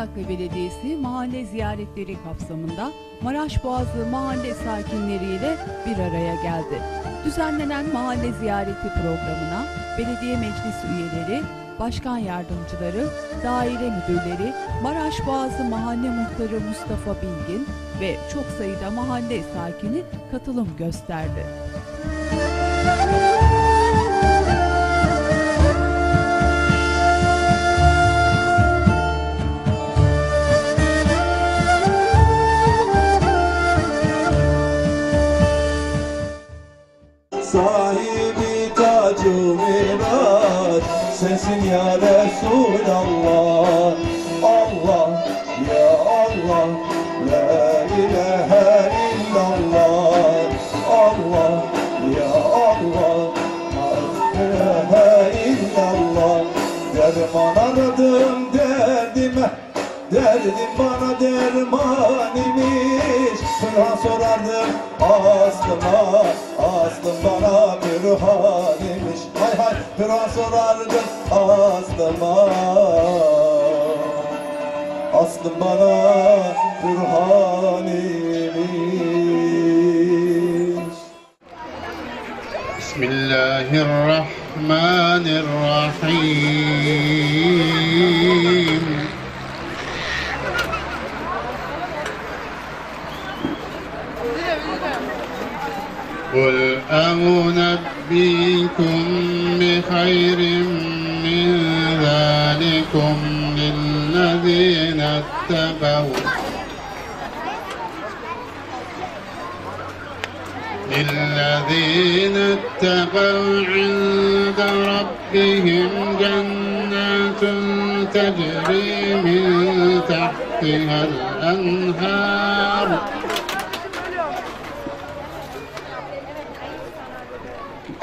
Antakya Belediyesi mahalle ziyaretleri kapsamında Maraş Boğazı mahalle sakinleriyle bir araya geldi. Düzenlenen mahalle ziyareti programına belediye meclis üyeleri, başkan yardımcıları, daire müdürleri, Maraş Boğazı Mahalle Muhtarı Mustafa Bilgin ve çok sayıda mahalle sakini katılım gösterdi. Sahibi tacı mirat Sesin ya Resulallah sorardı Aslıma, aslım bana Pürhan imiş. Hay hay Pürhan sorardı Aslıma Aslım bana Pürhan imiş. Bismillahirrahmanirrahim. قل أنبئكم بخير من ذلكم للذين اتقوا للذين اتقوا عند ربهم جنات تجري من تحتها الأنهار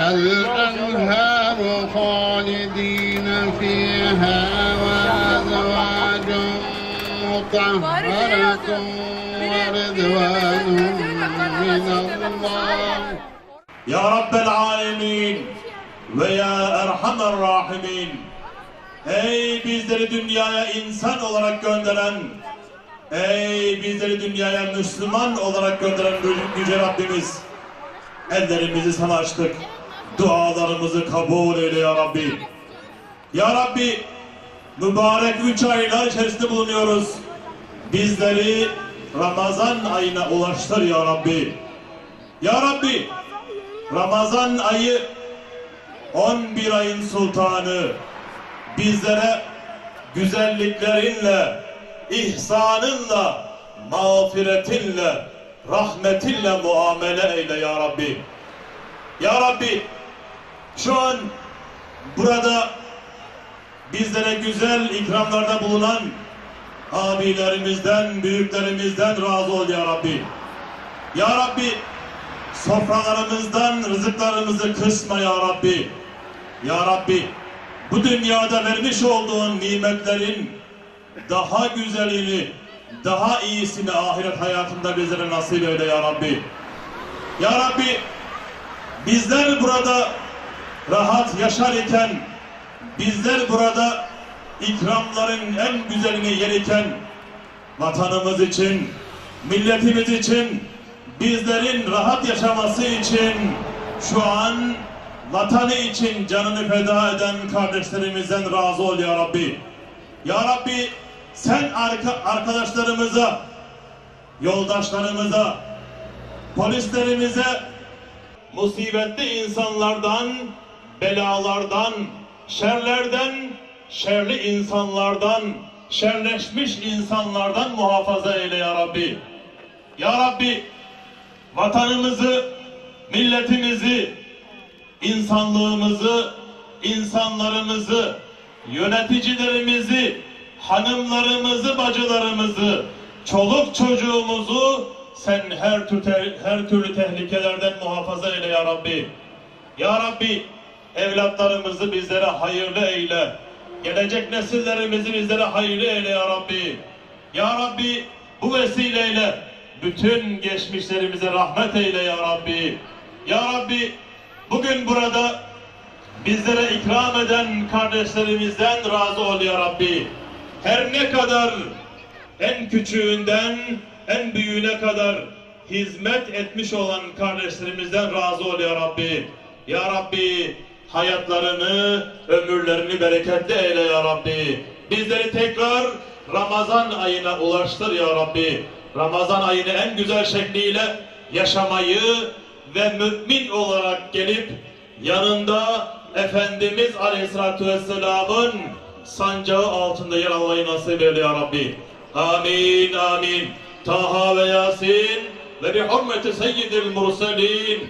الأنهار خالدين فيها وأزواج مطهرة ورضوان من الله Ya Rabbel Alemin ve ya Erhamer Rahimin Ey bizleri dünyaya insan olarak gönderen Ey bizleri dünyaya Müslüman olarak gönderen Yüce Rabbimiz Ellerimizi sana açtık Dualarımızı kabul eyle ya Rabbi. Ya Rabbi Mübarek üç aylar içerisinde bulunuyoruz. Bizleri Ramazan ayına ulaştır ya Rabbi. Ya Rabbi Ramazan ayı 11 ayın sultanı. Bizlere güzelliklerinle, ihsanınla, mağfiretinle, rahmetinle muamele eyle ya Rabbi. Ya Rabbi şu an burada bizlere güzel ikramlarda bulunan abilerimizden, büyüklerimizden razı ol ya Rabbi. Ya Rabbi sofralarımızdan rızıklarımızı kısma ya Rabbi. Ya Rabbi bu dünyada vermiş olduğun nimetlerin daha güzelini, daha iyisini ahiret hayatında bizlere nasip eyle ya Rabbi. Ya Rabbi bizler burada rahat yaşar iken bizler burada ikramların en güzelini yerken vatanımız için, milletimiz için, bizlerin rahat yaşaması için şu an vatanı için canını feda eden kardeşlerimizden razı ol ya Rabbi. Ya Rabbi sen arka, arkadaşlarımıza, yoldaşlarımıza, polislerimize musibetli insanlardan, belalardan, şerlerden, şerli insanlardan, şerleşmiş insanlardan muhafaza eyle ya Rabbi. Ya Rabbi vatanımızı, milletimizi, insanlığımızı, insanlarımızı, yöneticilerimizi, hanımlarımızı, bacılarımızı, çoluk çocuğumuzu sen her türlü, her türlü tehlikelerden muhafaza eyle ya Rabbi. Ya Rabbi evlatlarımızı bizlere hayırlı eyle. Gelecek nesillerimizi bizlere hayırlı eyle ya Rabbi. Ya Rabbi bu vesileyle bütün geçmişlerimize rahmet eyle ya Rabbi. Ya Rabbi bugün burada bizlere ikram eden kardeşlerimizden razı ol ya Rabbi. Her ne kadar en küçüğünden en büyüğüne kadar hizmet etmiş olan kardeşlerimizden razı ol ya Rabbi. Ya Rabbi hayatlarını, ömürlerini bereketli eyle ya Rabbi. Bizleri tekrar Ramazan ayına ulaştır ya Rabbi. Ramazan ayını en güzel şekliyle yaşamayı ve mümin olarak gelip yanında Efendimiz Aleyhisselatü Vesselam'ın sancağı altında yer almayı nasip eyle ya Rabbi. Amin amin. Taha ve Yasin ve bi hurmeti seyyidil murselin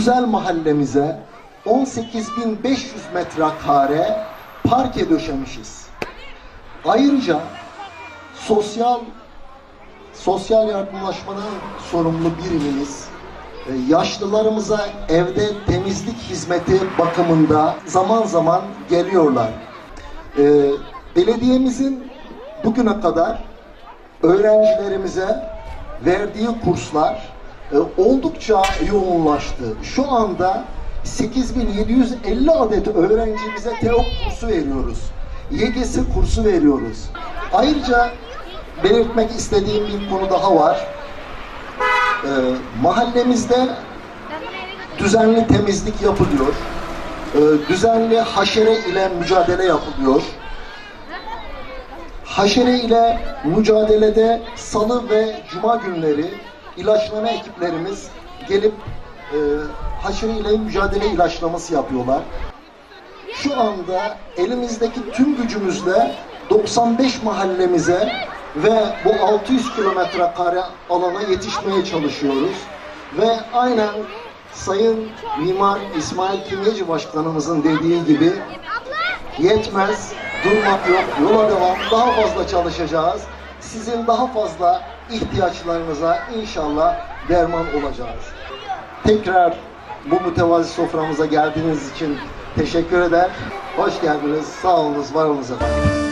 güzel mahallemize 18.500 metrekare parke döşemişiz. Ayrıca sosyal sosyal yardımlaşmanın sorumlu birimimiz e, yaşlılarımıza evde temizlik hizmeti bakımında zaman zaman geliyorlar. E, belediyemizin bugüne kadar öğrencilerimize verdiği kurslar e, oldukça yoğunlaştı. Şu anda 8750 adet öğrencimize TEOK kursu veriyoruz. YGS kursu veriyoruz. Ayrıca belirtmek istediğim bir konu daha var. E, mahallemizde düzenli temizlik yapılıyor. E, düzenli haşere ile mücadele yapılıyor. Haşere ile mücadelede salı ve cuma günleri ilaçlama ekiplerimiz gelip e, haşere ile mücadele ilaçlaması yapıyorlar. Şu anda elimizdeki tüm gücümüzle 95 mahallemize ve bu 600 kilometre kare alana yetişmeye çalışıyoruz. Ve aynen Sayın Mimar İsmail Kimyeci Başkanımızın dediği gibi yetmez, durmak yok, yola devam, daha fazla çalışacağız. Sizin daha fazla ihtiyaçlarınıza inşallah derman olacağız. Tekrar bu mütevazi soframıza geldiğiniz için teşekkür eder. Hoş geldiniz, sağ olunuz, var olunuz efendim.